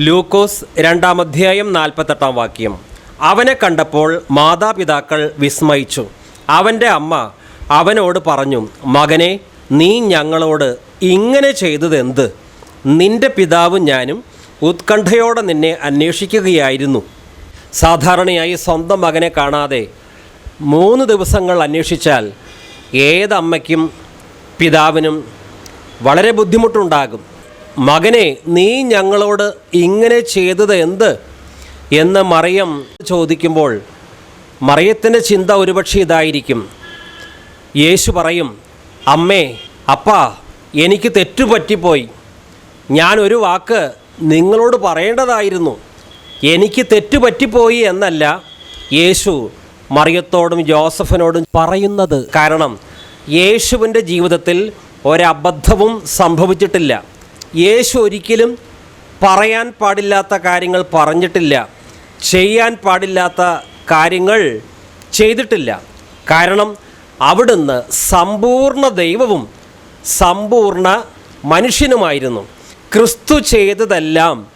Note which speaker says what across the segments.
Speaker 1: ലൂക്കോസ് രണ്ടാം അധ്യായം നാൽപ്പത്തെട്ടാം വാക്യം. അവനെ കണ്ടപ്പോൾ മാതാപിതാക്കൾ വിസ്മയിച്ചു. അവന്റെ അമ്മ അവനോട് പറഞ്ഞു മകനെ നീ ഞങ്ങളോട് ഇങ്ങനെ ചെയ്തതെന്ത്? നിന്റെ പിതാവും ഞാനും ഉത്കണ്ഠയോടെ നിന്നെ അന്വേഷിക്കുകയായിരുന്നു. സാധാരണയായി സ്വന്തം മകനെ കാണാതെ മൂന്ന് ദിവസങ്ങൾ അന്വേഷിച്ചാൽ ഏതമ്മയ്ക്കും പിതാവിനും വളരെ ബുദ്ധിമുട്ടുണ്ടാകും. മകനെ നീ ഞങ്ങളോട് ഇങ്ങനെ ചെയ്തത് എന്ത്? എന്ന് മറിയം ചോദിക്കുമ്പോൾ മറിയത്തിന്റെ ചിന്ത ഒരുപക്ഷെ ഇതായിരിക്കും. യേശു പറയും അമ്മേ അപ്പാ എനിക്ക് തെറ്റുപറ്റിപ്പോയി. ഞാൻ ഒരു വാക്ക് നിങ്ങളോട് പറയേണ്ടതായിരുന്നു. എനിക്ക് തെറ്റുപറ്റിപ്പോയി എന്നല്ല. യേശു മറിയത്തോടും ജോസഫിനോടും പറയുന്നത് കാരണം യേശുവിന്റെ ജീവിതത്തിൽ ഒരബദ്ധവും സംഭവിച്ചിട്ടില്ല. യേശു ഒരിക്കലും പറയാൻ പാടില്ലാത്ത കാര്യങ്ങൾ പറഞ്ഞിട്ടില്ല. ചെയ്യാൻ പാടില്ലാത്ത കാര്യങ്ങൾ ചെയ്തിട്ടില്ല. കാരണം അവിടുന്ന് സമ്പൂർണ ദൈവവും സമ്പൂർണ മനുഷ്യനുമായിരുന്നു. ക്രിസ്തു ചെയ്തതെല്ലാം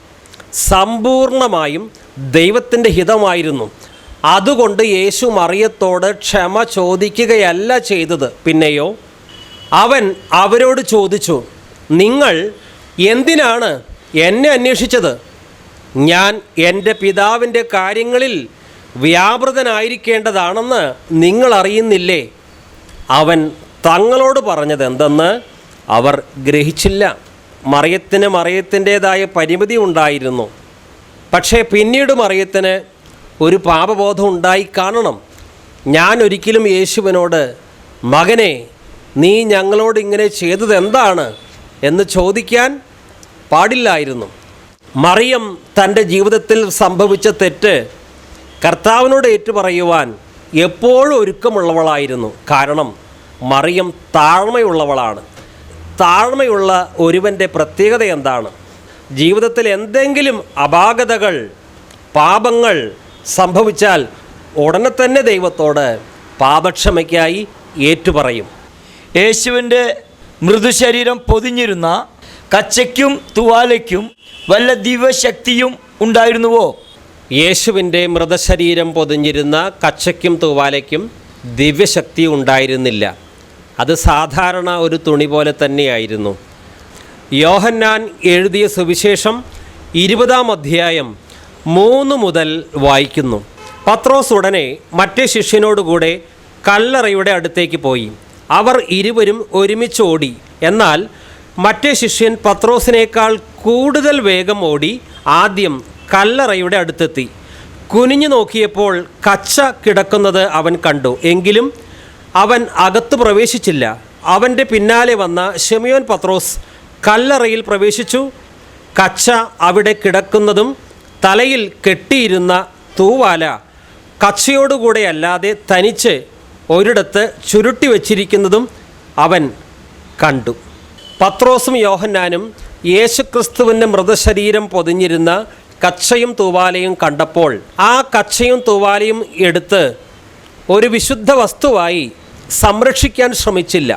Speaker 1: സമ്പൂർണമായും ദൈവത്തിന്റെ ഹിതമായിരുന്നു. അതുകൊണ്ട് യേശു മറിയത്തോട് ക്ഷമ ചോദിക്കുകയല്ല ചെയ്തത്. പിന്നെയോ അവൻ അവരോട് ചോദിച്ചു നിങ്ങൾ എന്തിനാണ് എന്നെ അന്വേഷിച്ചത്? ഞാൻ എന്റെ പിതാവിന്റെ കാര്യങ്ങളിൽ വ്യാപൃതനായിരിക്കേണ്ടതാണെന്ന് നിങ്ങൾ അറിയുന്നില്ലേ? അവൻ തങ്ങളോട് പറഞ്ഞത് എന്തെന്ന് അവർ ഗ്രഹിച്ചില്ല. മറിയത്തിന് മറിയത്തിന്റേതായ പരിമിതി ഉണ്ടായിരുന്നു. പക്ഷേ പിന്നീട് മറിയത്തിന് ഒരു പാപബോധം ഉണ്ടായി കാണണം. ഞാൻ ഒരിക്കലും യേശുവിനോട് മകനെ നീ ഞങ്ങളോട് ഇങ്ങനെ ചെയ്തത് എന്താണ്? എന്ന് ചോദിക്കാൻ പാടില്ലായിരുന്നു. മറിയം തന്റെ ജീവിതത്തിൽ സംഭവിച്ച തെറ്റ് കർത്താവിനോട് ഏറ്റുപറയുവാൻ എപ്പോഴും ഒരുക്കമുള്ളവളായിരുന്നു. കാരണം മറിയം താഴ്മയുള്ളവളാണ്. താഴ്മയുള്ള ഒരുവന്റെ പ്രത്യേകത എന്താണ്? ജീവിതത്തിൽ എന്തെങ്കിലും അപാകതകൾ പാപങ്ങൾ സംഭവിച്ചാൽ ഉടനെ തന്നെ ദൈവത്തോട് പാപക്ഷമയ്ക്കായി ഏറ്റുപറയും.
Speaker 2: യേശുവിന്റെ മൃദുശരീരം പൊതിഞ്ഞിരുന്ന കച്ചയ്ക്കും തുവാലയ്ക്കും വല്ല ദിവ്യശക്തിയും ഉണ്ടായിരുന്നുവോ?
Speaker 1: യേശുവിന്റെ മൃതശരീരം പൊതിഞ്ഞിരുന്ന കച്ചയ്ക്കും തൂവാലയ്ക്കും ദിവ്യശക്തി ഉണ്ടായിരുന്നില്ല. അത് സാധാരണ ഒരു തുണി പോലെ തന്നെയായിരുന്നു. യോഹന്നാൻ എഴുതിയ സുവിശേഷം ഇരുപതാം അധ്യായം മൂന്ന് മുതൽ വായിക്കുന്നു. പത്രോസ് ഉടനെ മറ്റേ ശിഷ്യനോടുകൂടെ കല്ലറയുടെ അടുത്തേക്ക് പോയി. അവർ ഇരുവരും ഒരുമിച്ച് ഓടി. എന്നാൽ മറ്റേ ശിഷ്യൻ പത്രോസിനേക്കാൾ കൂടുതൽ വേഗം ഓടി ആദ്യം കല്ലറയുടെ അടുത്തെത്തി. കുനിഞ്ഞു നോക്കിയപ്പോൾ കച്ച കിടക്കുന്നത് അവൻ കണ്ടു. എങ്കിലും അവൻ അകത്ത് പ്രവേശിച്ചില്ല. അവന്റെ പിന്നാലെ വന്ന ഷെമിയോൻ പത്രോസ് കല്ലറയിൽ പ്രവേശിച്ചു. കച്ച അവിടെ കിടക്കുന്നതും തലയിൽ കെട്ടിയിരുന്ന തൂവാല കച്ചയോടുകൂടെ അല്ലാതെ തനിച്ച് ഒരിടത്ത് ചുരുട്ടി വച്ചിരിക്കുന്നതും അവൻ കണ്ടു. പത്രോസും യോഹന്നാനും യേശുക്രിസ്തുവിന്റെ മൃതശരീരം പൊതിഞ്ഞിരുന്ന കച്ചയും തൂവാലയും കണ്ടപ്പോൾ ആ കച്ചയും തൂവാലയും എടുത്ത് ഒരു വിശുദ്ധ വസ്തുവായി സംരക്ഷിക്കാൻ ശ്രമിച്ചില്ല.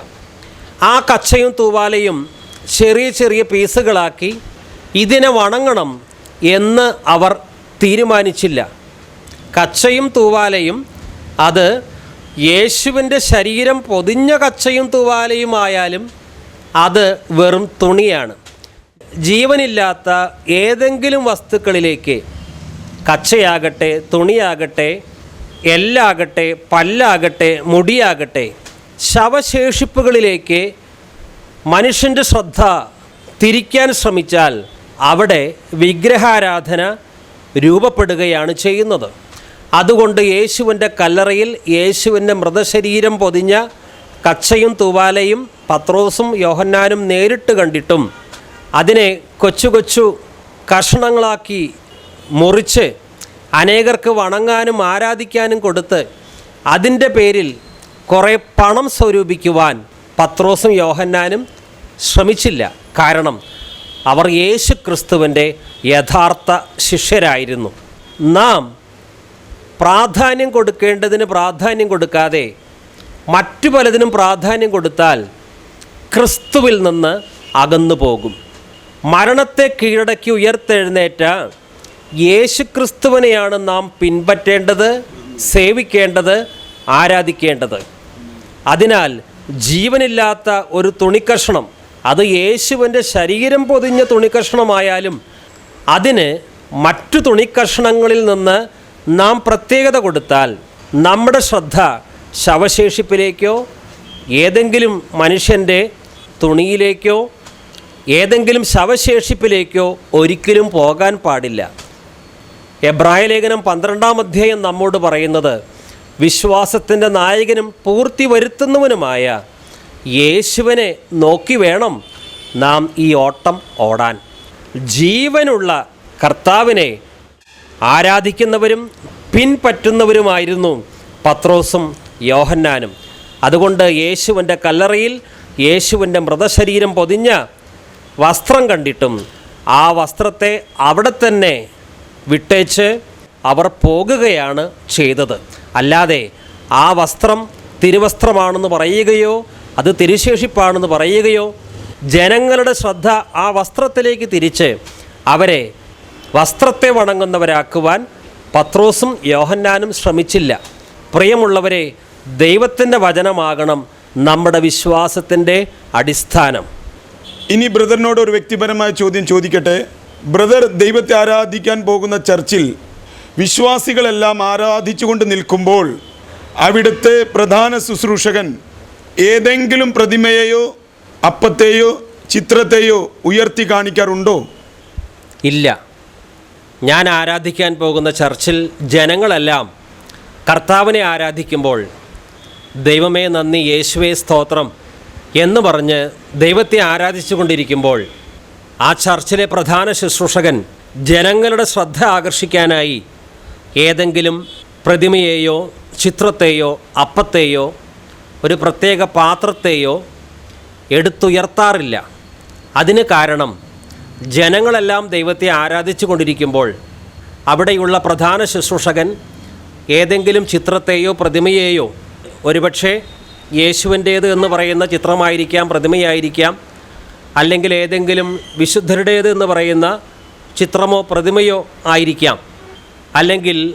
Speaker 1: ആ കച്ചയും തൂവാലയും ചെറിയ ചെറിയ പീസുകളാക്കി ഇതിനെ വണങ്ങണം എന്ന് അവർ തീരുമാനിച്ചില്ല. കച്ചയും തൂവാലയും അത് യേശുവിന്റെ ശരീരം പൊതിഞ്ഞ കച്ചയും തൂവാലയുമായാലും അത് വെറും തുണിയാണ്. ജീവനില്ലാത്ത ഏതെങ്കിലും വസ്തുക്കളിലേക്ക് കച്ചയാകട്ടെ തുണിയാകട്ടെ എല്ലാകട്ടെ പല്ലാകട്ടെ മുടിയാകട്ടെ ശവശേഷിപ്പുകളിലേക്ക് മനുഷ്യന്റെ ശ്രദ്ധ തിരിക്കാൻ ശ്രമിച്ചാൽ അവിടെ വിഗ്രഹാരാധന രൂപപ്പെടുകയാണ് ചെയ്യുന്നത്. അതുകൊണ്ട് യേശുവിന്റെ കല്ലറയിൽ യേശുവിന്റെ മൃതശരീരം പൊതിഞ്ഞ കച്ചയും തൂവാലയും പത്രോസും യോഹന്നാനും നേരിട്ട് കണ്ടിട്ടും അതിനെ കൊച്ചു കൊച്ചു കഷണങ്ങളാക്കി മുറിച്ച് അനേകർക്ക് വണങ്ങാനും ആരാധിക്കാനും കൊടുത്ത് അതിന്റെ പേരിൽ കുറേ പണം സ്വരൂപിക്കുവാൻ പത്രോസും യോഹന്നാനും ശ്രമിച്ചില്ല. കാരണം അവർ യേശു ക്രിസ്തുവിന്റെ യഥാർത്ഥ ശിഷ്യരായിരുന്നു. നാം പ്രാധാന്യം കൊടുക്കേണ്ടതിന് പ്രാധാന്യം കൊടുക്കാതെ മറ്റു പലതിനും പ്രാധാന്യം കൊടുത്താൽ ക്രിസ്തുവിൽ നിന്ന് അകന്നു പോകും. മരണത്തെ കീഴടക്കി ഉയർത്തെഴുന്നേറ്റ യേശുക്രിസ്തുവിനെയാണ് നാം പിൻപറ്റേണ്ടത് സേവിക്കേണ്ടത് ആരാധിക്കേണ്ടത്. അതിനാൽ ജീവനില്ലാത്ത ഒരു തുണിക്കഷ്ണം അത് യേശുവിന്റെ ശരീരം പൊതിഞ്ഞ തുണിക്കഷ്ണമായാലും അതിന് മറ്റു തുണിക്കഷ്ണങ്ങളിൽ നിന്ന് നാം പ്രത്യേകത കൊടുത്താൽ നമ്മുടെ ശ്രദ്ധ ശവശേഷിപ്പിലേക്കോ ഏതെങ്കിലും മനുഷ്യന്റെ തുണിയിലേക്കോ ഏതെങ്കിലും ശവശേഷിപ്പിലേക്കോ ഒരിക്കലും പോകാൻ പാടില്ല. എബ്രായ ലേഖനം പന്ത്രണ്ടാം അധ്യായം നമ്മോട് പറയുന്നത് വിശ്വാസത്തിന്റെ നായകനും പൂർത്തി വരുത്തുന്നവനുമായ യേശുവിനെ നോക്കി വേണം നാം ഈ ഓട്ടം ഓടാൻ. ജീവനുള്ള കർത്താവിനെ ആരാധിക്കുന്നവരും പിൻപറ്റുന്നവരുമായിരുന്നു പത്രോസും യോഹന്നാനും. അതുകൊണ്ട് യേശുവിന്റെ കല്ലറയിൽ യേശുവിന്റെ മൃതശരീരം പൊതിഞ്ഞ വസ്ത്രം കണ്ടിട്ടും ആ വസ്ത്രത്തെ അവിടെ തന്നെ വിട്ടേച്ച് അവർ പോകുകയാണ് ചെയ്തത്. അല്ലാതെ ആ വസ്ത്രം തിരുവസ്ത്രമാണെന്ന് പറയുകയോ അത് തിരുശേഷിപ്പാണെന്ന് പറയുകയോ ജനങ്ങളുടെ ശ്രദ്ധ ആ വസ്ത്രത്തിലേക്ക് തിരിച്ച് അവരെ വസ്ത്രത്തെ വണങ്ങുന്നവരാക്കുവാൻ പത്രോസും യോഹന്നാനും ശ്രമിച്ചില്ല. പ്രിയമുള്ളവരെ ദൈവത്തിന്റെ വചനമാകണം നമ്മുടെ വിശ്വാസത്തിന്റെ അടിസ്ഥാനം.
Speaker 3: ഇനി ബ്രദറിനോട് ഒരു വ്യക്തിപരമായ ചോദ്യം ചോദിക്കട്ടെ. ബ്രദർ ദൈവത്തെ ആരാധിക്കാൻ പോകുന്ന ചർച്ചിൽ വിശ്വാസികളെല്ലാം ആരാധിച്ചുകൊണ്ട് നിൽക്കുമ്പോൾ അവിടുത്തെ പ്രധാന ശുശ്രൂഷകൻ ഏതെങ്കിലും പ്രതിമയെയോ അപ്പത്തെയോ ചിത്രത്തെയോ ഉയർത്തി കാണിക്കാറുണ്ടോ?
Speaker 1: ഇല്ല. ഞാൻ ആരാധിക്കാൻ പോകുന്ന ചർച്ചിൽ ജനങ്ങളെല്ലാം കർത്താവിനെ ആരാധിക്കുമ്പോൾ ദൈവമേ നന്ദി യേശുവേ സ്തോത്രം എന്ന് പറഞ്ഞ് ദൈവത്തെ ആരാധിച്ചു കൊണ്ടിരിക്കുമ്പോൾ ആ ചർച്ചിലെ പ്രധാന ശുശ്രൂഷകൻ ജനങ്ങളുടെ ശ്രദ്ധ ആകർഷിക്കാനായി ഏതെങ്കിലും പ്രതിമയെയോ ചിത്രത്തെയോ അപ്പത്തെയോ ഒരു പ്രത്യേക പാത്രത്തെയോ എടുത്തുയർത്താറില്ല. അതിന് കാരണം ജനങ്ങളെല്ലാം ദൈവത്തെ ആരാധിച്ചു കൊണ്ടിരിക്കുമ്പോൾ അവിടെയുള്ള പ്രധാന ശുശ്രൂഷകൻ ഏതെങ്കിലും ചിത്രത്തെയോ പ്രതിമയെയോ ഒരുപക്ഷെ യേശുവിന്റേത് എന്ന് പറയുന്ന ചിത്രമായിരിക്കാം പ്രതിമയായിരിക്കാം അല്ലെങ്കിൽ ഏതെങ്കിലും വിശുദ്ധരുടേത് എന്ന് പറയുന്ന ചിത്രമോ പ്രതിമയോ ആയിരിക്കാം അല്ലെങ്കിൽ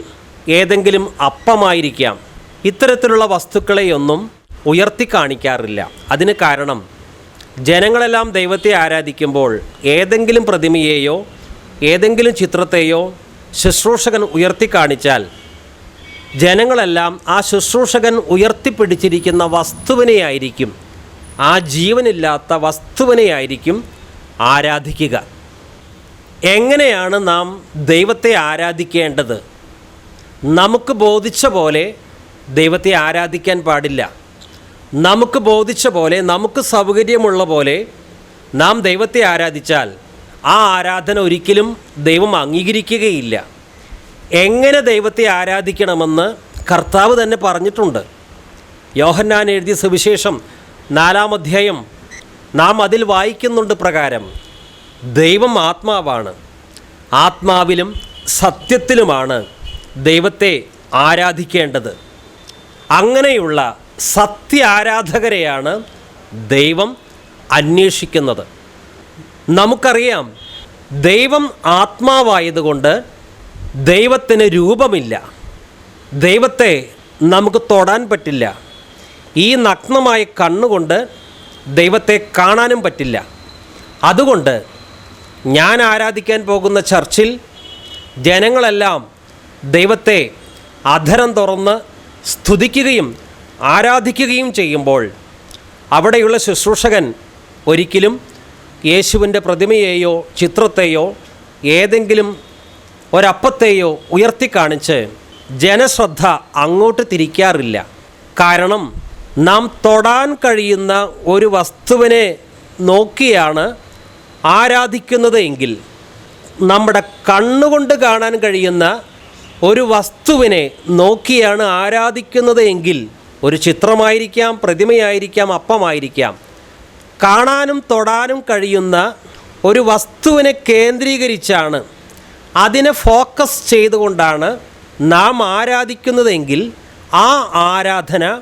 Speaker 1: ഏതെങ്കിലും അപ്പമായിരിക്കാം. ഇത്തരത്തിലുള്ള വസ്തുക്കളെയൊന്നും ഉയർത്തി കാണിക്കാറില്ല. അതിന് കാരണം ജനങ്ങളെല്ലാം ദൈവത്തെ ആരാധിക്കുമ്പോൾ ഏതെങ്കിലും പ്രതിമയെയോ ഏതെങ്കിലും ചിത്രത്തെയോ ശുശ്രൂഷകൻ ഉയർത്തി കാണിച്ചാൽ ജനങ്ങളെല്ലാം ആ ശുശ്രൂഷകൻ ഉയർത്തിപ്പിടിച്ചിരിക്കുന്ന വസ്തുവിനെയായിരിക്കും ആ ജീവനില്ലാത്ത വസ്തുവിനെയായിരിക്കും ആരാധിക്കുക. എങ്ങനെയാണ് നാം ദൈവത്തെ ആരാധിക്കേണ്ടത്? നമുക്ക് ബോധിച്ച പോലെ ദൈവത്തെ ആരാധിക്കാൻ പാടില്ല. നമുക്ക് ബോധിച്ച പോലെ നമുക്ക് സൗകര്യമുള്ള പോലെ നാം ദൈവത്തെ ആരാധിച്ചാൽ ആ ആരാധന ഒരിക്കലും ദൈവം അംഗീകരിക്കുകയില്ല. എങ്ങനെ ദൈവത്തെ ആരാധിക്കണമെന്ന് കർത്താവ് തന്നെ പറഞ്ഞിട്ടുണ്ട്. യോഹന്നാൻ എഴുതിയ സുവിശേഷം നാലാം അധ്യായം നാം അതിൽ വായിക്കുന്നുണ്ട് പ്രകാരം ദൈവം ആത്മാവാണ്. ആത്മാവിലും സത്യത്തിലുമാണ് ദൈവത്തെ ആരാധിക്കേണ്ടത്. അങ്ങനെയുള്ള സത്യ ആരാധകരെയാണ് ദൈവം അന്വേഷിക്കുന്നത്. നമുക്കറിയാം ദൈവം ആത്മാവായതുകൊണ്ട് ദൈവത്തിന് രൂപമില്ല. ദൈവത്തെ നമുക്ക് തൊടാൻ പറ്റില്ല. ഈ നഗ്നമായ കണ്ണുകൊണ്ട് ദൈവത്തെ കാണാനും പറ്റില്ല. അതുകൊണ്ട് ഞാൻ ആരാധിക്കാൻ പോകുന്ന ചർച്ചിൽ ജനങ്ങളെല്ലാം ദൈവത്തെ അധരം തുറന്ന് സ്തുതിക്കുകയും ആരാധിക്കുകയും ചെയ്യുമ്പോൾ അവിടെയുള്ള ശുശ്രൂഷകൻ ഒരിക്കലും യേശുവിന്റെ പ്രതിമയെയോ ചിത്രത്തെയോ ഏതെങ്കിലും ഒരപ്പത്തെയോ ഉയർത്തിക്കാണിച്ച് ജനശ്രദ്ധ അങ്ങോട്ട് തിരിക്കാറില്ല. കാരണം നാം തൊടാൻ കഴിയുന്ന ഒരു വസ്തുവിനെ നോക്കിയാണ് ആരാധിക്കുന്നത് എങ്കിൽ നമ്മുടെ കണ്ണുകൊണ്ട് കാണാൻ കഴിയുന്ന ഒരു വസ്തുവിനെ നോക്കിയാണ് ആരാധിക്കുന്നത് എങ്കിൽ ഒരു ചിത്രമായിരിക്കാം പ്രതിമയായിരിക്കാം അപ്പമായിരിക്കാം. കാണാനും തൊടാനും കഴിയുന്ന ഒരു വസ്തുവിനെ കേന്ദ്രീകരിച്ചാണ് അതിനെ ഫോക്കസ് ചെയ്തുകൊണ്ടാണ് നാം ആരാധിക്കുന്നതെങ്കിൽ ആ ആരാധന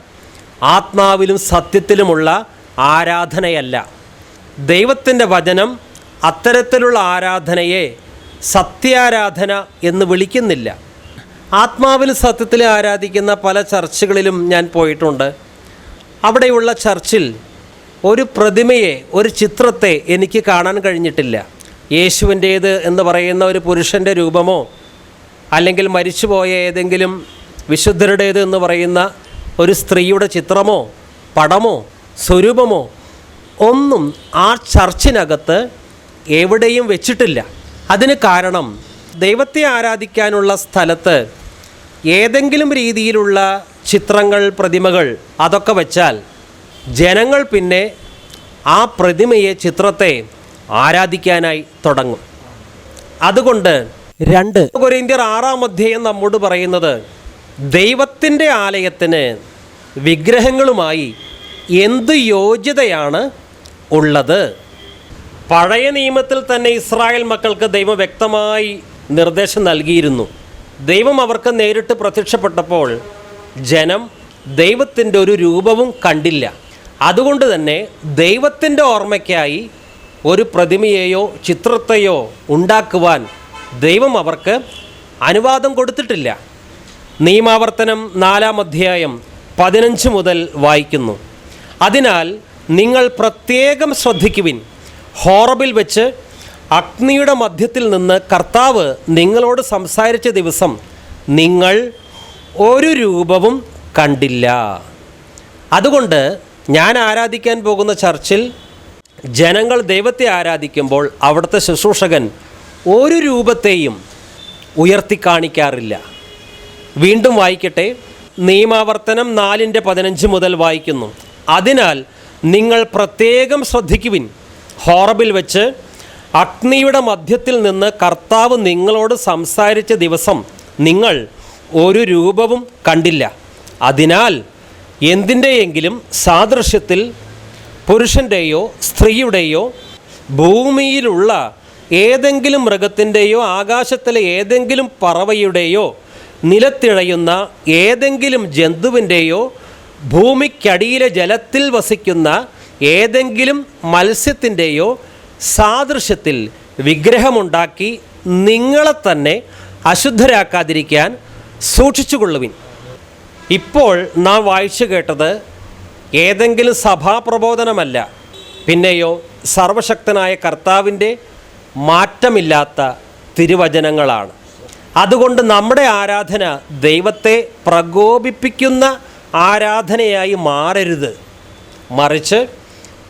Speaker 1: ആത്മാവിലും സത്യത്തിലുമുള്ള ആരാധനയല്ല. ദൈവത്തിന്റെ വചനം അത്തരത്തിലുള്ള ആരാധനയെ സത്യാരാധന എന്ന് വിളിക്കുന്നില്ല. ആത്മാവിൽ സത്യത്തിൽ ആരാധിക്കുന്ന പല ചർച്ചുകളിലും ഞാൻ പോയിട്ടുണ്ട്. അവിടെയുള്ള ചർച്ചിൽ ഒരു പ്രതിമയെ ഒരു ചിത്രത്തെ എനിക്ക് കാണാൻ കഴിഞ്ഞിട്ടില്ല. യേശുവിന്റേത് എന്ന് പറയുന്ന ഒരു പുരുഷന്റെ രൂപമോ അല്ലെങ്കിൽ മരിച്ചുപോയ ഏതെങ്കിലും വിശുദ്ധരുടേത് എന്ന് പറയുന്ന ഒരു സ്ത്രീയുടെ ചിത്രമോ പടമോ സ്വരൂപമോ ഒന്നും ആ ചർച്ചിനകത്ത് എവിടെയും വെച്ചിട്ടില്ല. അതിന് കാരണം ദൈവത്തെ ആരാധിക്കാനുള്ള സ്ഥലത്ത് ഏതെങ്കിലും രീതിയിലുള്ള ചിത്രങ്ങൾ പ്രതിമകൾ അതൊക്കെ വച്ചാൽ ജനങ്ങൾ പിന്നെ ആ പ്രതിമയെ ചിത്രത്തെ ആരാധിക്കാനായി തുടങ്ങും. അതുകൊണ്ട് രണ്ട് കൊരിന്ത്യർ ആറാം അധ്യായം നമ്മോട് പറയുന്നത് ദൈവത്തിന്റെ ആലയത്തിന് വിഗ്രഹങ്ങളുമായി എന്ത് യോഗ്യതയാണ് ഉള്ളത്? പഴയ നിയമത്തിൽ തന്നെ ഇസ്രായേൽ മക്കൾക്ക് ദൈവം വ്യക്തമായി നിർദ്ദേശം നൽകിയിരുന്നു. ദൈവം അവർക്ക് നേരിട്ട് പ്രത്യക്ഷപ്പെട്ടപ്പോൾ ജനം ദൈവത്തിന്റെ ഒരു രൂപവും കണ്ടില്ല. അതുകൊണ്ട് തന്നെ ദൈവത്തിന്റെ ഓർമ്മയ്ക്കായി ഒരു പ്രതിമയെയോ ചിത്രത്തെയോ ഉണ്ടാക്കുവാൻ ദൈവം അവർക്ക് അനുവാദം കൊടുത്തിട്ടില്ല. നിയമാവർത്തനം നാലാം അധ്യായം പതിനഞ്ച് മുതൽ വായിക്കുന്നു. അതിനാൽ നിങ്ങൾ പ്രത്യേകം ശ്രദ്ധിക്കുവിൻ. ഹോറബിൽ വെച്ച് അഗ്നിയുടെ മധ്യത്തിൽ നിന്ന് കർത്താവ് നിങ്ങളോട് സംസാരിച്ച ദിവസം നിങ്ങൾ ഒരു രൂപവും കണ്ടില്ല. അതുകൊണ്ട് ഞാൻ ആരാധിക്കാൻ പോകുന്ന ചർച്ചിൽ ജനങ്ങൾ ദൈവത്തെ ആരാധിക്കുമ്പോൾ അവിടുത്തെ ശുശ്രൂഷകൻ ഒരു രൂപത്തെയും ഉയർത്തി കാണിക്കാറില്ല. വീണ്ടും വായിക്കട്ടെ. നിയമാവർത്തനം നാലിന്റെ പതിനഞ്ച് മുതൽ വായിക്കുന്നു. അതിനാൽ നിങ്ങൾ പ്രത്യേകം ശ്രദ്ധിക്കുവിൻ. ഹോറബിൽ വെച്ച് അഗ്നിയുടെ മധ്യത്തിൽ നിന്ന് കർത്താവ് നിങ്ങളോട് സംസാരിച്ച ദിവസം നിങ്ങൾ ഒരു രൂപവും കണ്ടില്ല. അതിനാൽ എന്തിന്റെയെങ്കിലും സാദൃശ്യത്തിൽ പുരുഷന്റെയോ സ്ത്രീയുടെയോ ഭൂമിയിലുള്ള ഏതെങ്കിലും മൃഗത്തിന്റെയോ ആകാശത്തിലെ ഏതെങ്കിലും പറവയുടെയോ നിലത്തിഴയുന്ന ഏതെങ്കിലും ജന്തുവിന്റെയോ ഭൂമിക്കടിയിലെ ജലത്തിൽ വസിക്കുന്ന ഏതെങ്കിലും മത്സ്യത്തിന്റെയോ സാദൃശ്യത്തിൽ വിഗ്രഹമുണ്ടാക്കി നിങ്ങളെ തന്നെ അശുദ്ധരാക്കാതിരിക്കാൻ സൂക്ഷിച്ചുകൊള്ളുവിൻ. ഇപ്പോൾ നാം വായിച്ചു കേട്ടത് ഏതെങ്കിലും സഭാപ്രബോധനമല്ല പിന്നെയോ സർവശക്തനായ കർത്താവിന്റെ മാറ്റമില്ലാത്ത തിരുവചനങ്ങളാണ്. അതുകൊണ്ട് നമ്മുടെ ആരാധന ദൈവത്തെ പ്രകോപിപ്പിക്കുന്ന ആരാധനയായി മാറരുത്. മറിച്ച്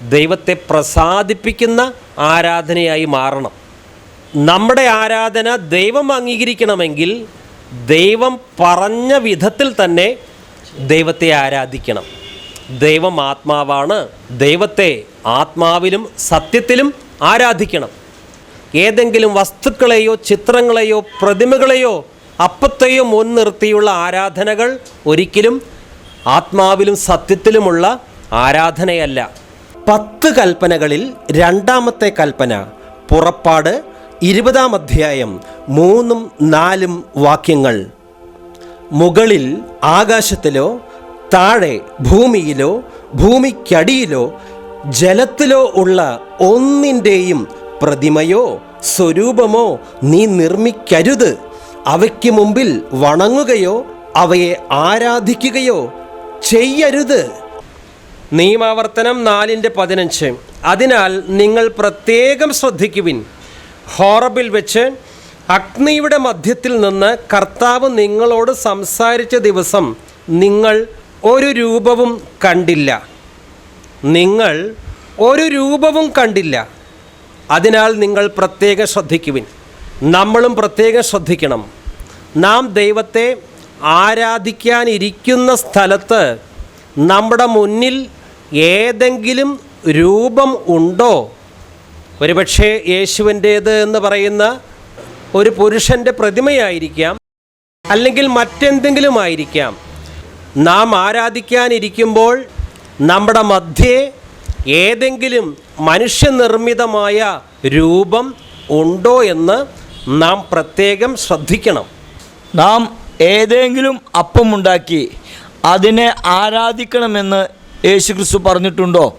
Speaker 1: ദൈവത്തെ പ്രസാദിപ്പിക്കുന്ന ആരാധനയായി മാറണം. നമ്മുടെ ആരാധന ദൈവം അംഗീകരിക്കണമെങ്കിൽ ദൈവം പറഞ്ഞ വിധത്തിൽ തന്നെ ദൈവത്തെ ആരാധിക്കണം. ദൈവം ആത്മാവാണ്. ദൈവത്തെ ആത്മാവിലും സത്യത്തിലും ആരാധിക്കണം. ഏതെങ്കിലും വസ്തുക്കളെയോ ചിത്രങ്ങളെയോ പ്രതിമകളെയോ അപ്പത്തെയോ മുൻനിർത്തിയുള്ള ആരാധനകൾ ഒരിക്കലും ആത്മാവിലും സത്യത്തിലുമുള്ള ആരാധനയല്ല. പത്ത് കൽപ്പനകളിൽ രണ്ടാമത്തെ കൽപ്പന പുറപ്പാട് ഇരുപതാം അധ്യായം മൂന്നും നാലും വാക്യങ്ങൾ. മുകളിൽ ആകാശത്തിലോ താഴെ ഭൂമിയിലോ ഭൂമിക്കടിയിലോ ജലത്തിലോ ഉള്ള ഒന്നിന്റെയും പ്രതിമയോ സ്വരൂപമോ നീ നിർമ്മിക്കരുത്. അവയ്ക്ക് മുമ്പിൽ വണങ്ങുകയോ അവയെ ആരാധിക്കുകയോ ചെയ്യരുത്. നിയമാവർത്തനം നാലിന്റെ പതിനഞ്ച്. അതിനാൽ നിങ്ങൾ പ്രത്യേകം ശ്രദ്ധിക്കുവിൻ. ഹോറബിൽ വെച്ച് അഗ്നിയുടെ മധ്യത്തിൽ നിന്ന് കർത്താവ് നിങ്ങളോട് സംസാരിച്ച ദിവസം നിങ്ങൾ ഒരു രൂപവും കണ്ടില്ല. നിങ്ങൾ ഒരു രൂപവും കണ്ടില്ല. അതിനാൽ നിങ്ങൾ പ്രത്യേകം ശ്രദ്ധിക്കുവിൻ. നമ്മളും പ്രത്യേകം ശ്രദ്ധിക്കണം. നാം ദൈവത്തെ ആരാധിക്കാനിരിക്കുന്ന സ്ഥലത്ത് നമ്മുടെ മുന്നിൽ ഏതെങ്കിലും രൂപം ഉണ്ടോ? ഒരുപക്ഷെ യേശുവിന്റേത് എന്ന് പറയുന്ന ഒരു പുരുഷന്റെ പ്രതിമയായിരിക്കാം അല്ലെങ്കിൽ മറ്റെന്തെങ്കിലും ആയിരിക്കാം നാം ആരാധിക്കാനിരിക്കുമ്പോൾ നമ്മുടെ മധ്യേ ഏതെങ്കിലും മനുഷ്യനിർമ്മിതമായ രൂപം ഉണ്ടോ എന്ന് നാം പ്രത്യേകം ശ്രദ്ധിക്കണം.
Speaker 2: നാം ഏതെങ്കിലും അപ്പമുണ്ടാക്കി അതിനെ ആരാധിക്കണമെന്ന് യേശുക്രിസ്തു പറഞ്ഞിട്ടുണ്ടോ?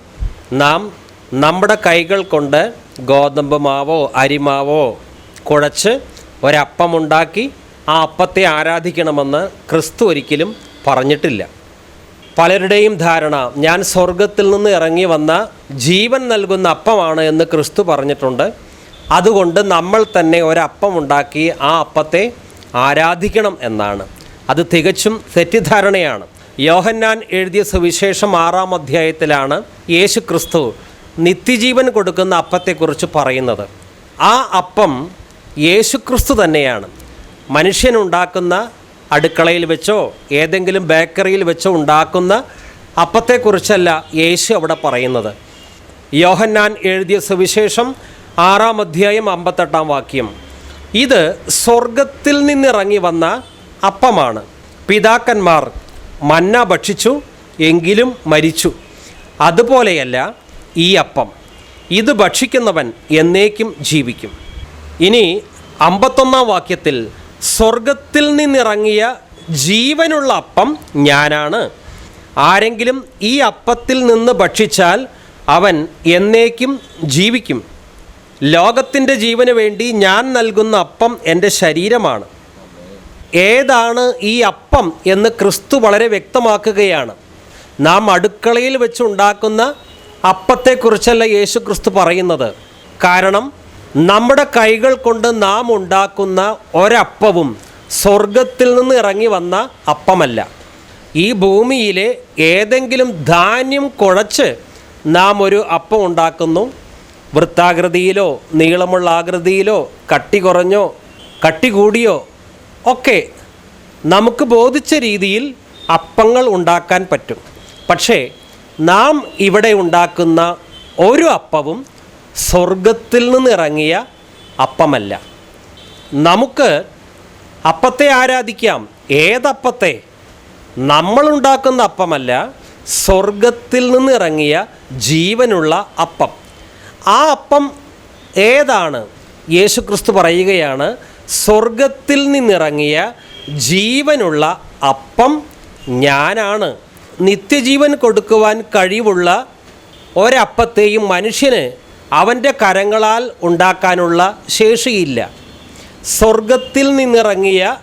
Speaker 1: നാം നമ്മുടെ കൈകൾ കൊണ്ട് ഗോതമ്പ് മാവോ അരിമാവോ കുഴച്ച് ഒരപ്പമുണ്ടാക്കി ആ അപ്പത്തെ ആരാധിക്കണമെന്ന് ക്രിസ്തു ഒരിക്കലും പറഞ്ഞിട്ടില്ല. പലരുടെയും ധാരണ ഞാൻ സ്വർഗത്തിൽ നിന്ന് ഇറങ്ങി വന്ന ജീവൻ നൽകുന്ന അപ്പമാണ് എന്ന് ക്രിസ്തു പറഞ്ഞിട്ടുണ്ട്. അതുകൊണ്ട് നമ്മൾ തന്നെ ഒരപ്പം ഉണ്ടാക്കി ആ അപ്പത്തെ ആരാധിക്കണം എന്നാണ്. അത് തികച്ചും തെറ്റിദ്ധാരണയാണ്. യോഹന്നാൻ എഴുതിയ സുവിശേഷം ആറാം അധ്യായത്തിലാണ് യേശു ക്രിസ്തു നിത്യജീവൻ കൊടുക്കുന്ന അപ്പത്തെക്കുറിച്ച് പറയുന്നത്. ആ അപ്പം യേശുക്രിസ്തു തന്നെയാണ്. മനുഷ്യനുണ്ടാക്കുന്ന അടുക്കളയിൽ വെച്ചോ ഏതെങ്കിലും ബേക്കറിയിൽ വെച്ചോ ഉണ്ടാക്കുന്ന അപ്പത്തെക്കുറിച്ചല്ല യേശു അവിടെ പറയുന്നത്. യോഹന്നാൻ എഴുതിയ സുവിശേഷം ആറാം അധ്യായം അമ്പത്തെട്ടാം വാക്യം. ഇത് സ്വർഗത്തിൽ നിന്നിറങ്ങി വന്ന അപ്പമാണ്. പിതാക്കന്മാർ മന്ന ഭക്ഷിച്ചു എങ്കിലും മരിച്ചു. അതുപോലെയല്ല ഈ അപ്പം. ഇത് ഭക്ഷിക്കുന്നവൻ എന്നേക്കും ജീവിക്കും. ഇനി അമ്പത്തൊന്നാം വാക്യത്തിൽ സ്വർഗത്തിൽ നിന്നിറങ്ങിയ ജീവനുള്ള അപ്പം ഞാനാണ്. ആരെങ്കിലും ഈ അപ്പത്തിൽ നിന്ന് ഭക്ഷിച്ചാൽ അവൻ എന്നേക്കും ജീവിക്കും. ലോകത്തിന്റെ ജീവന് വേണ്ടി ഞാൻ നൽകുന്ന അപ്പം എന്റെ ശരീരമാണ്. ഏതാണ് ഈ അപ്പം എന്ന് ക്രിസ്തു വളരെ വ്യക്തമാക്കുകയാണ്. നാം അടുക്കളയിൽ വെച്ചുണ്ടാക്കുന്ന അപ്പത്തെക്കുറിച്ചല്ല യേശു ക്രിസ്തു പറയുന്നത്. കാരണം നമ്മുടെ കൈകൾ കൊണ്ട് നാം ഉണ്ടാക്കുന്ന ഒരപ്പവും സ്വർഗത്തിൽ നിന്ന് ഇറങ്ങി വന്ന അപ്പമല്ല. ഈ ഭൂമിയിലെ ഏതെങ്കിലും ധാന്യം കുഴച്ച് നാം ഒരു അപ്പം ഉണ്ടാക്കുന്നു. വൃത്താകൃതിയിലോ നീളമുള്ള ആകൃതിയിലോ കട്ടി കുറഞ്ഞോ കട്ടി കൂടിയോ ഒക്കെ നമുക്ക് ബോധിച്ച രീതിയിൽ അപ്പങ്ങൾ ഉണ്ടാക്കാൻ പറ്റും. പക്ഷേ നാം ഇവിടെ ഉണ്ടാക്കുന്ന ഒരു അപ്പവും സ്വർഗത്തിൽ നിന്നിറങ്ങിയ അപ്പമല്ല. നമുക്ക് അപ്പത്തെ ആരാധിക്കാം. ഏതപ്പത്തെ? നമ്മളുണ്ടാക്കുന്ന അപ്പമല്ല സ്വർഗത്തിൽ നിന്നിറങ്ങിയ ജീവനുള്ള അപ്പം. ആ അപ്പം ഏതാണ്? യേശുക്രിസ്തു പറയുകയാണ് സ്വർഗത്തിൽ നിന്നിറങ്ങിയ ജീവനുള്ള അപ്പം ഞാനാണ്. നിത്യജീവൻ കൊടുക്കുവാൻ കഴിവുള്ള ഒരപ്പത്തെയും മനുഷ്യന് അവന്റെ കരങ്ങളാൽ ഉണ്ടാക്കാനുള്ള ശേഷിയില്ല. സ്വർഗത്തിൽ നിന്നിറങ്ങിയ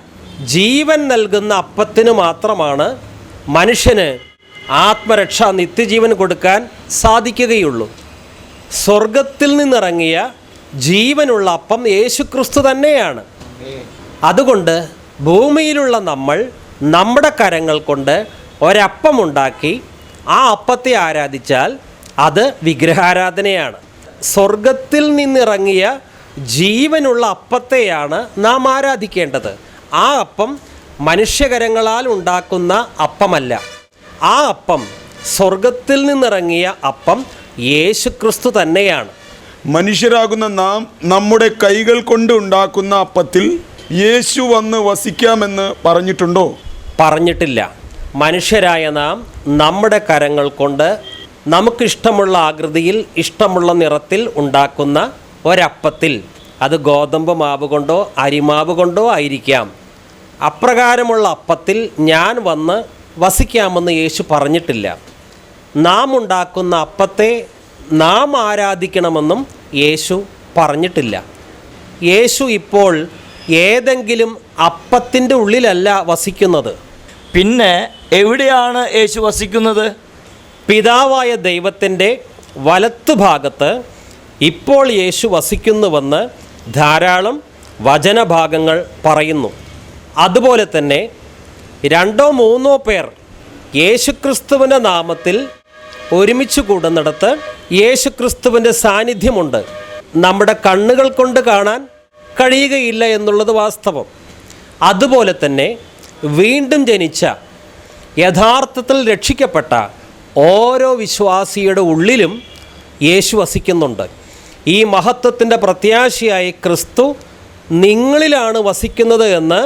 Speaker 1: ജീവൻ നൽകുന്ന അപ്പത്തിന് മാത്രമാണ് മനുഷ്യന് ആത്മരക്ഷ നിത്യജീവൻ കൊടുക്കാൻ സാധിക്കുകയുള്ളൂ. സ്വർഗത്തിൽ നിന്നിറങ്ങിയ ജീവനുള്ള അപ്പം യേശുക്രിസ്തു തന്നെയാണ്. അതുകൊണ്ട് ഭൂമിയിലുള്ള നമ്മൾ നമ്മുടെ കരങ്ങൾ കൊണ്ട് ഒരപ്പമുണ്ടാക്കി ആ അപ്പത്തെ ആരാധിച്ചാൽ അത് വിഗ്രഹാരാധനയാണ്. സ്വർഗത്തിൽ നിന്നിറങ്ങിയ ജീവനുള്ള അപ്പത്തെയാണ് നാം ആരാധിക്കേണ്ടത്. ആ അപ്പം മനുഷ്യകരങ്ങളാൽ ഉണ്ടാക്കുന്ന അപ്പമല്ല. ആ അപ്പം സ്വർഗത്തിൽ നിന്നിറങ്ങിയ അപ്പം യേശുക്രിസ്തു തന്നെയാണ്.
Speaker 3: മനുഷ്യരാകുന്ന നാം നമ്മുടെ കൈകൾ കൊണ്ട് ഉണ്ടാക്കുന്ന അപ്പത്തിൽ യേശു വന്ന് വസിക്കാമെന്ന് പറഞ്ഞിട്ടുണ്ടോ?
Speaker 1: പറഞ്ഞിട്ടില്ല. മനുഷ്യരായ നാം നമ്മുടെ കരങ്ങൾ കൊണ്ട് നമുക്കിഷ്ടമുള്ള ആകൃതിയിൽ ഇഷ്ടമുള്ള നിറത്തിൽ ഉണ്ടാക്കുന്ന ഒരപ്പത്തിൽ. അത് ഗോതമ്പ് മാവ് കൊണ്ടോ അരിമാവ് കൊണ്ടോ ആയിരിക്കാം. അപ്രകാരമുള്ള അപ്പത്തിൽ ഞാൻ വന്ന് വസിക്കാമെന്ന് യേശു പറഞ്ഞിട്ടില്ല. നാം ഉണ്ടാക്കുന്ന അപ്പത്തെ നാം ആരാധിക്കണമെന്നും യേശു പറഞ്ഞിട്ടില്ല. യേശു ഇപ്പോൾ ഏതെങ്കിലും അപ്പത്തിന്റെ ഉള്ളിലല്ല വസിക്കുന്നത്.
Speaker 2: പിന്നെ എവിടെയാണ് യേശു വസിക്കുന്നത്?
Speaker 1: പിതാവായ ദൈവത്തിന്റെ വലത്തുഭാഗത്ത് ഇപ്പോൾ യേശു വസിക്കുന്നുവെന്ന് ധാരാളം വചനഭാഗങ്ങൾ പറയുന്നു. അതുപോലെ തന്നെ രണ്ടോ മൂന്നോ പേർ യേശുക്രിസ്തുവിന്റെ നാമത്തിൽ ഒരുമിച്ച് കൂടുന്നിടത്ത് യേശുക്രിസ്തുവിന്റെ സാന്നിധ്യമുണ്ട്. നമ്മുടെ കണ്ണുകൾ കൊണ്ട് കാണാൻ കഴിയുകയില്ല എന്നുള്ളത് വാസ്തവം. അതുപോലെ തന്നെ വീണ്ടും ജനിച്ച യഥാർത്ഥത്തിൽ രക്ഷിക്കപ്പെട്ട ഓരോ വിശ്വാസിയുടെ ഉള്ളിലും യേശു വസിക്കുന്നുണ്ട്. ഈ മഹത്വത്തിന്റെ പ്രത്യാശയായി ക്രിസ്തു നിങ്ങളിലാണ് വസിക്കുന്നത് എന്ന്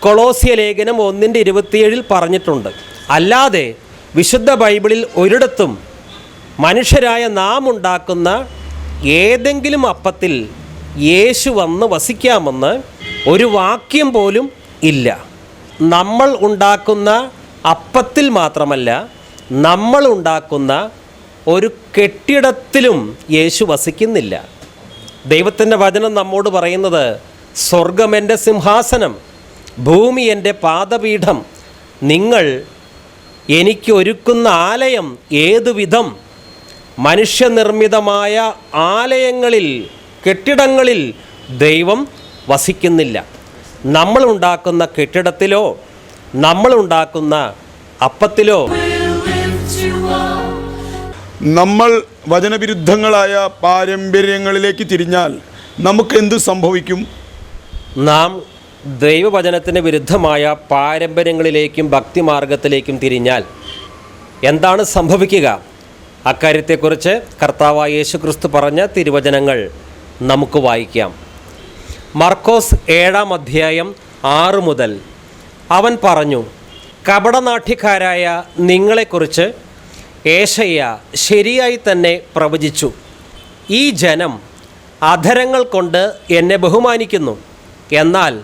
Speaker 1: കൊളോസിയ ലേഖനം ഒന്നിന്റെ ഇരുപത്തിയേഴിൽ പറഞ്ഞിട്ടുണ്ട്. അല്ലാതെ വിശുദ്ധ ബൈബിളിൽ ഒരിടത്തും മനുഷ്യരായ നാം ഉണ്ടാക്കുന്ന ഏതെങ്കിലും അപ്പത്തിൽ യേശു വന്ന് വസിക്കാമെന്ന് ഒരു വാക്യം പോലും ഇല്ല. നമ്മൾ ഉണ്ടാക്കുന്ന അപ്പത്തിൽ മാത്രമല്ല നമ്മൾ ഉണ്ടാക്കുന്ന ഒരു കെട്ടിടത്തിലും യേശു വസിക്കുന്നില്ല. ദൈവത്തിന്റെ വചനം നമ്മോട് പറയുന്നത് സ്വർഗം എന്റെ സിംഹാസനം ഭൂമി എന്റെ പാദപീഠം നിങ്ങൾ എനിക്ക് ഒരുക്കുന്ന ആലയം ഏതുവിധം? മനുഷ്യനിർമ്മിതമായ ആലയങ്ങളിൽ കെട്ടിടങ്ങളിൽ ദൈവം വസിക്കുന്നില്ല. നമ്മളുണ്ടാക്കുന്ന കെട്ടിടത്തിലോ നമ്മളുണ്ടാക്കുന്ന അപ്പത്തിലോ
Speaker 3: നമ്മൾ വചനവിരുദ്ധങ്ങളായ പാരമ്പര്യങ്ങളിലേക്ക് തിരിഞ്ഞാൽ നമുക്ക് എന്ത് സംഭവിക്കും?
Speaker 1: നാം ദൈവവചനത്തിന് വിരുദ്ധമായ പാരമ്പര്യങ്ങളിലേക്കും ഭക്തിമാർഗത്തിലേക്കും തിരിഞ്ഞാൽ എന്താണ് സംഭവിക്കുക? അക്കാര്യത്തെക്കുറിച്ച് കർത്താവായ യേശുക്രിസ്തു പറഞ്ഞ തിരുവചനങ്ങൾ നമുക്ക് വായിക്കാം. മർക്കോസ് ഏഴാം അധ്യായം ആറ് മുതൽ അവൻ പറഞ്ഞു കപടനാട്യക്കാരായ നിങ്ങളെക്കുറിച്ച് ഏഷയ്യ ശരിയായി തന്നെ പ്രവചിച്ചു. ഈ ജനം അധരങ്ങൾ കൊണ്ട് എന്നെ ബഹുമാനിക്കുന്നു. എന്നാൽ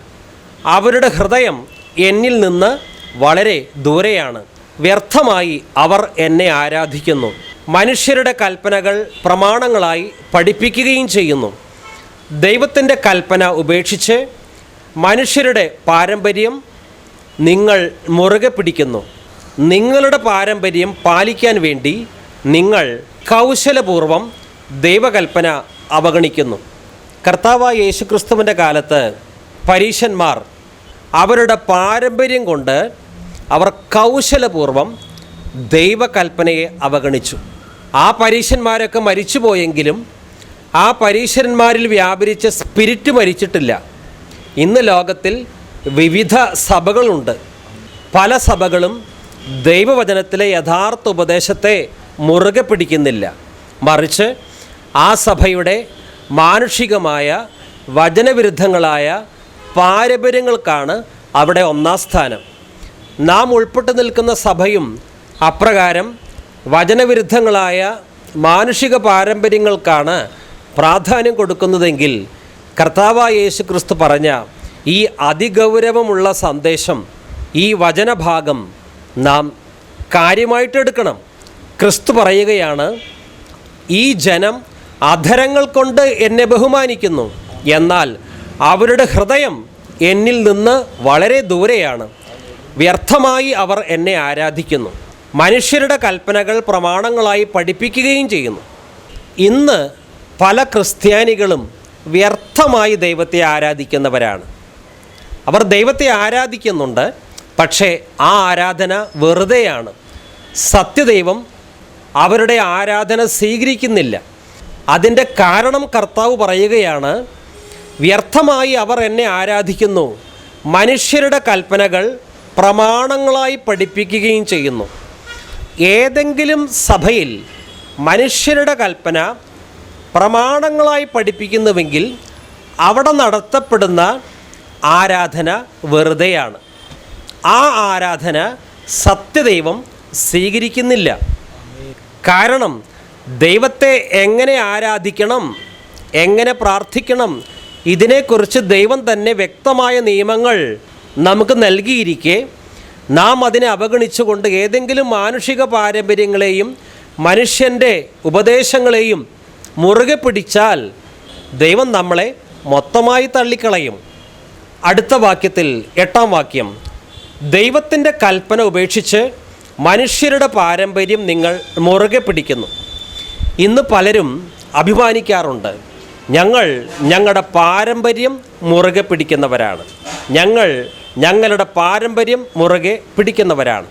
Speaker 1: അവരുടെ ഹൃദയം എന്നിൽ നിന്ന് വളരെ ദൂരെയാണ്. വ്യർത്ഥമായി അവർ എന്നെ ആരാധിക്കുന്നു. മനുഷ്യരുടെ കൽപ്പനകൾ പ്രമാണങ്ങളായി പഠിപ്പിക്കുകയും ചെയ്യുന്നു. ദൈവത്തിന്റെ കൽപ്പന ഉപേക്ഷിച്ച് മനുഷ്യരുടെ പാരമ്പര്യം നിങ്ങൾ മുറുകെ പിടിക്കുന്നു. നിങ്ങളുടെ പാരമ്പര്യം പാലിക്കാൻ വേണ്ടി നിങ്ങൾ കൗശലപൂർവം ദൈവകൽപ്പന അവഗണിക്കുന്നു. കർത്താവായ യേശുക്രിസ്തുവിന്റെ കാലത്ത് പരീശന്മാർ അവരുടെ പാരമ്പര്യം കൊണ്ട് അവർ കൗശലപൂർവം ദൈവകൽപ്പനയെ അവഗണിച്ചു. ആ പരീശന്മാരൊക്കെ മരിച്ചുപോയെങ്കിലും ആ പരീശന്മാരിൽ വ്യാപരിച്ച സ്പിരിറ്റ് മരിച്ചിട്ടില്ല. ഇന്ന് ലോകത്തിൽ വിവിധ സഭകളുണ്ട്. പല സഭകളും ദൈവവചനത്തിലെ യഥാർത്ഥ ഉപദേശത്തെ മുറുകെ പിടിക്കുന്നില്ല. മറിച്ച് ആ സഭയുടെ മാനുഷികമായ വചനവിരുദ്ധങ്ങളായ പാരമ്പര്യങ്ങൾക്കാണ് അവിടെ ഒന്നാം സ്ഥാനം. നാം ഉൾപ്പെട്ടു നിൽക്കുന്ന സഭയും അപ്രകാരം വചനവിരുദ്ധങ്ങളായ മാനുഷിക പാരമ്പര്യങ്ങൾക്കാണ് പ്രാധാന്യം കൊടുക്കുന്നതെങ്കിൽ കർത്താവായ യേശു ക്രിസ്തു പറഞ്ഞ ഈ അതിഗൗരവമുള്ള സന്ദേശം ഈ വചനഭാഗം നാം കാര്യമായിട്ടെടുക്കണം ക്രിസ്തു പറയുകയാണ് ഈ ജനം അധരങ്ങൾ കൊണ്ട് എന്നെ ബഹുമാനിക്കുന്നു. എന്നാൽ അവരുടെ ഹൃദയം എന്നിൽ നിന്ന് വളരെ ദൂരെയാണ്. വ്യർത്ഥമായി അവർ എന്നെ ആരാധിക്കുന്നു. മനുഷ്യരുടെ കൽപ്പനകൾ പ്രമാണങ്ങളായി പഠിപ്പിക്കുകയും ചെയ്യുന്നു. ഇന്ന് പല ക്രിസ്ത്യാനികളും വ്യർത്ഥമായി ദൈവത്തെ ആരാധിക്കുന്നവരാണ്. അവർ ദൈവത്തെ ആരാധിക്കുന്നുണ്ട് പക്ഷേ ആ ആരാധന വെറുതെയാണ്. സത്യദൈവം അവരുടെ ആരാധന സ്വീകരിക്കുന്നില്ല. അതിന്റെ കാരണം കർത്താവ് പറയുകയാണ് വ്യർത്ഥമായി അവർ എന്നെ ആരാധിക്കുന്നു. മനുഷ്യരുടെ കൽപ്പനകൾ പ്രമാണങ്ങളായി പഠിപ്പിക്കുകയും ചെയ്യുന്നു. ഏതെങ്കിലും സഭയിൽ മനുഷ്യരുടെ കൽപ്പന പ്രമാണങ്ങളായി പഠിപ്പിക്കുന്നുവെങ്കിൽ അവിടെ നടത്തപ്പെടുന്ന ആരാധന വെറുതെയാണ്. ആ ആരാധന സത്യദൈവം സ്വീകരിക്കുന്നില്ല. കാരണം ദൈവത്തെ എങ്ങനെ ആരാധിക്കണം എങ്ങനെ പ്രാർത്ഥിക്കണം ഇതിനെക്കുറിച്ച് ദൈവം തന്നെ വ്യക്തമായ നിയമങ്ങൾ നമുക്ക് നൽകിയിരിക്കെ നാം അതിനെ അവഗണിച്ചുകൊണ്ട് ഏതെങ്കിലും മാനുഷിക പാരമ്പര്യങ്ങളെയും മനുഷ്യന്റെ ഉപദേശങ്ങളെയും മുറുകെ പിടിച്ചാൽ ദൈവം നമ്മളെ മൊത്തമായി തള്ളിക്കളയും. അടുത്ത വാക്യത്തിൽ എട്ടാം വാക്യം. ദൈവത്തിന്റെ കൽപ്പന ഉപേക്ഷിച്ച് മനുഷ്യരുടെ പാരമ്പര്യം നിങ്ങൾ മുറുകെ പിടിക്കുന്നു. ഇന്ന് പലരും അഭിമാനിക്കാറുണ്ട്. ഞങ്ങൾ ഞങ്ങളുടെ പാരമ്പര്യം മുറുകെ പിടിക്കുന്നവരാണ്. ഞങ്ങൾ ഞങ്ങളുടെ പാരമ്പര്യം മുറുകെ പിടിക്കുന്നവരാണ്.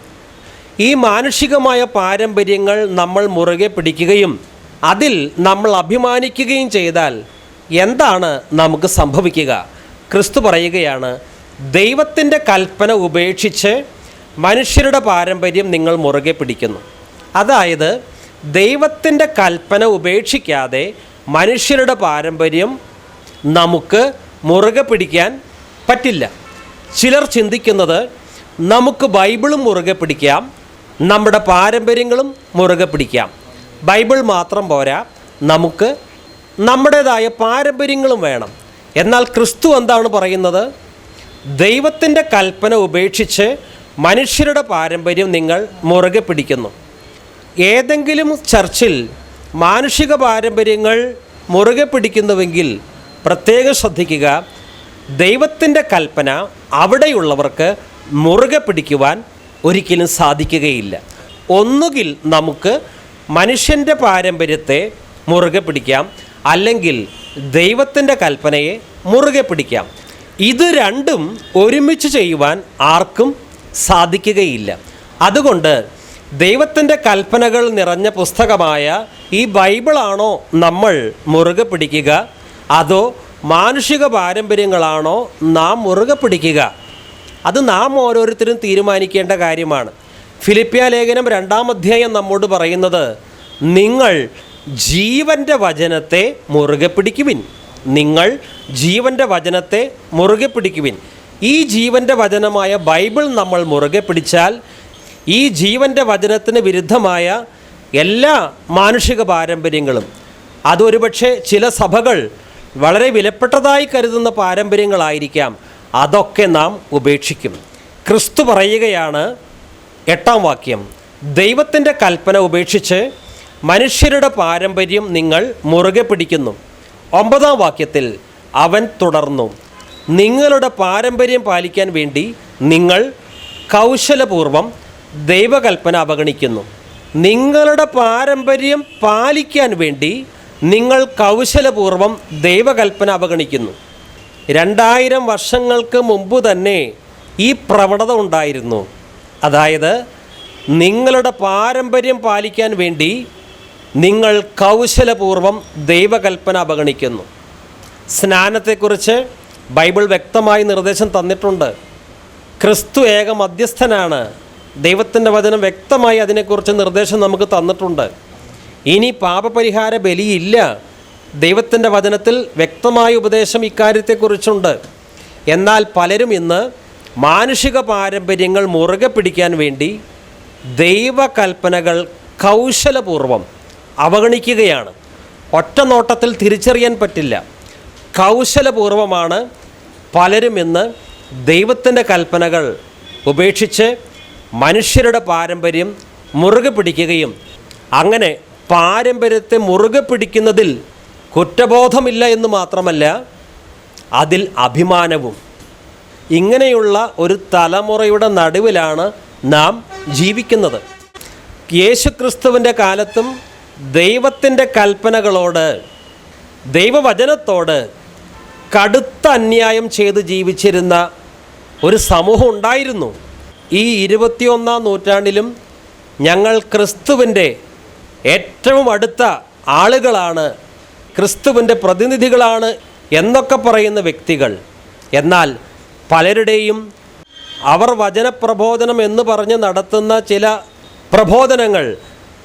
Speaker 1: ഈ മാനുഷികമായ പാരമ്പര്യങ്ങൾ നമ്മൾ മുറുകെ പിടിക്കുകയും അതിൽ നമ്മൾ അഭിമാനിക്കുകയും ചെയ്താൽ എന്താണ് നമുക്ക് സംഭവിക്കുക? ക്രിസ്തു പറയുകയാണ് ദൈവത്തിന്റെ കൽപ്പന ഉപേക്ഷിച്ച് മനുഷ്യരുടെ പാരമ്പര്യം നിങ്ങൾ മുറുകെ പിടിക്കുന്നു. അതായത് ദൈവത്തിന്റെ കൽപ്പന ഉപേക്ഷിക്കാതെ മനുഷ്യരുടെ പാരമ്പര്യം നമുക്ക് മുറുകെ പിടിക്കാൻ പറ്റില്ല. ചിലർ ചിന്തിക്കുന്നത് നമുക്ക് ബൈബിളും മുറുകെ പിടിക്കാം നമ്മുടെ പാരമ്പര്യങ്ങളും മുറുകെ പിടിക്കാം. ബൈബിൾ മാത്രം പോരാ. നമുക്ക് നമ്മുടേതായ പാരമ്പര്യങ്ങളും വേണം. എന്നാൽ ക്രിസ്തു എന്താണ് പറയുന്നത്? ദൈവത്തിന്റെ കൽപ്പന ഉപേക്ഷിച്ച് മനുഷ്യരുടെ പാരമ്പര്യം നിങ്ങൾ മുറുകെ പിടിക്കുന്നു. ഏതെങ്കിലും ചർച്ചിൽ മാനുഷിക പാരമ്പര്യങ്ങൾ മുറുകെ പിടിക്കുന്നുവെങ്കിൽ പ്രത്യേകം ശ്രദ്ധിക്കുക ദൈവത്തിന്റെ കൽപ്പന അവിടെയുള്ളവർക്ക് മുറുകെ പിടിക്കുവാൻ ഒരിക്കലും സാധിക്കുകയില്ല. ഒന്നുകിൽ നമുക്ക് മനുഷ്യന്റെ പാരമ്പര്യത്തെ മുറുകെ പിടിക്കാം. അല്ലെങ്കിൽ ദൈവത്തിന്റെ കൽപ്പനയെ മുറുകെ പിടിക്കാം. ഇത് രണ്ടും ഒരുമിച്ച് ചെയ്യുവാൻ ആർക്കും സാധിക്കുകയില്ല. അതുകൊണ്ട് ദൈവത്തിന്റെ കൽപ്പനകൾ നിറഞ്ഞ പുസ്തകമായ ഈ ബൈബിളാണോ നമ്മൾ മുറുകെ പിടിക്കുക? അതോ മാനുഷിക പാരമ്പര്യങ്ങളാണോ നാം മുറുകെ പിടിക്കുക? അത് നാം ഓരോരുത്തരും തീരുമാനിക്കേണ്ട കാര്യമാണ്. ഫിലിപ്പിയ ലേഖനം രണ്ടാം അധ്യായം നമ്മോട് പറയുന്നത് നിങ്ങൾ ജീവന്റെ വചനത്തെ മുറുകെ പിടിക്കുവിൻ. നിങ്ങൾ ജീവന്റെ വചനത്തെ മുറുകെ പിടിക്കുവിൻ. ഈ ജീവന്റെ വചനമായ ബൈബിൾ നമ്മൾ മുറുകെ പിടിച്ചാൽ ഈ ജീവന്റെ വചനത്തിന് വിരുദ്ധമായ എല്ലാ മാനുഷിക പാരമ്പര്യങ്ങളും അതൊരുപക്ഷെ ചില സഭകൾ വളരെ വിലപ്പെട്ടതായി കരുതുന്ന പാരമ്പര്യങ്ങളായിരിക്കാം. അതൊക്കെ നാം ഉപേക്ഷിക്കും. ക്രിസ്തു പറയുകയാണ് എട്ടാം വാക്യം. ദൈവത്തിന്റെ കൽപ്പന ഉപേക്ഷിച്ച് മനുഷ്യരുടെ പാരമ്പര്യം നിങ്ങൾ മുറുകെ പിടിക്കുന്നു. ഒമ്പതാം വാക്യത്തിൽ അവൻ തുടർന്നു. നിങ്ങളുടെ പാരമ്പര്യം പാലിക്കാൻ വേണ്ടി നിങ്ങൾ കൗശലപൂർവം ദൈവകൽപ്പന അവഗണിക്കുന്നു. നിങ്ങളുടെ പാരമ്പര്യം പാലിക്കാൻ വേണ്ടി നിങ്ങൾ കൗശലപൂർവം ദൈവകൽപ്പന അവഗണിക്കുന്നു. രണ്ടായിരം വർഷങ്ങൾക്ക് മുമ്പ് തന്നെ ഈ പ്രവണത ഉണ്ടായിരുന്നു. അതായത് നിങ്ങളുടെ പാരമ്പര്യം പാലിക്കാൻ വേണ്ടി നിങ്ങൾ കൗശലപൂർവം ദൈവകൽപ്പന അവഗണിക്കുന്നു. സ്നാനത്തെക്കുറിച്ച് ബൈബിൾ വ്യക്തമായി നിർദ്ദേശം തന്നിട്ടുണ്ട്. ക്രിസ്തു ഏക മധ്യസ്ഥനാണ്. ദൈവത്തിന്റെ വചനം വ്യക്തമായി അതിനെക്കുറിച്ച് നിർദ്ദേശം നമുക്ക് തന്നിട്ടുണ്ട്. ഇനി പാപപരിഹാര ബലിയില്ല. ദൈവത്തിന്റെ വചനത്തിൽ വ്യക്തമായ ഉപദേശം ഇക്കാര്യത്തെക്കുറിച്ചുണ്ട്. എന്നാൽ പലരും ഇന്ന് മാനുഷിക പാരമ്പര്യങ്ങൾ മുറുകെ പിടിക്കാൻ വേണ്ടി ദൈവകൽപ്പനകൾ കൗശലപൂർവം അവഗണിക്കുകയാണ്. ഒറ്റ നോട്ടത്തിൽ തിരിച്ചറിയാൻ പറ്റില്ല. കൗശലപൂർവമാണ് പലരും ഇന്ന് ദൈവത്തിന്റെ കൽപ്പനകൾ ഉപേക്ഷിച്ച് മനുഷ്യരുടെ പാരമ്പര്യം മുറുകെ പിടിക്കുകയും അങ്ങനെ പാരമ്പര്യത്തെ മുറുകെ പിടിക്കുന്നതിൽ കുറ്റബോധമില്ല എന്ന് മാത്രമല്ല അതിൽ അഭിമാനവും ഇങ്ങനെയുള്ള ഒരു തലമുറയുടെ നടുവിലാണ് നാം ജീവിക്കുന്നത്. യേശുക്രിസ്തുവിന്റെ കാലത്തും ദൈവത്തിന്റെ കൽപ്പനകളോട് ദൈവവചനത്തോട് കടുത്ത അന്യായം ചെയ്ത് ജീവിച്ചിരുന്ന ഒരു സമൂഹം ഉണ്ടായിരുന്നു. ഈ ഇരുപത്തിയൊന്നാം നൂറ്റാണ്ടിലും ഞങ്ങൾ ക്രിസ്തുവിന്റെ ഏറ്റവും അടുത്ത ആളുകളാണ് ക്രിസ്തുവിന്റെ പ്രതിനിധികളാണ് എന്നൊക്കെ പറയുന്ന വ്യക്തികൾ. എന്നാൽ പലരുടെയും അവർ വചനപ്രബോധനം എന്ന് പറഞ്ഞ് നടത്തുന്ന ചില പ്രബോധനങ്ങൾ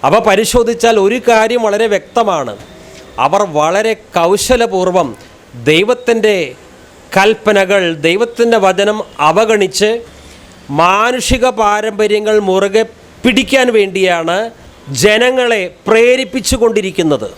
Speaker 1: അവ പരിശോധിച്ചാൽ ഒരു കാര്യം വളരെ വ്യക്തമാണ്. അവർ വളരെ കൗശലപൂർവം ദൈവത്തിന്റെ കൽപ്പനകൾ ദൈവത്തിന്റെ വചനം അവഗണിച്ച് മാനുഷിക പാരമ്പര്യങ്ങൾ മുറുകെ പിടിക്കാൻ വേണ്ടിയാണ് ജനങ്ങളെ പ്രേരിപ്പിച്ചു കൊണ്ടിരിക്കുന്നത്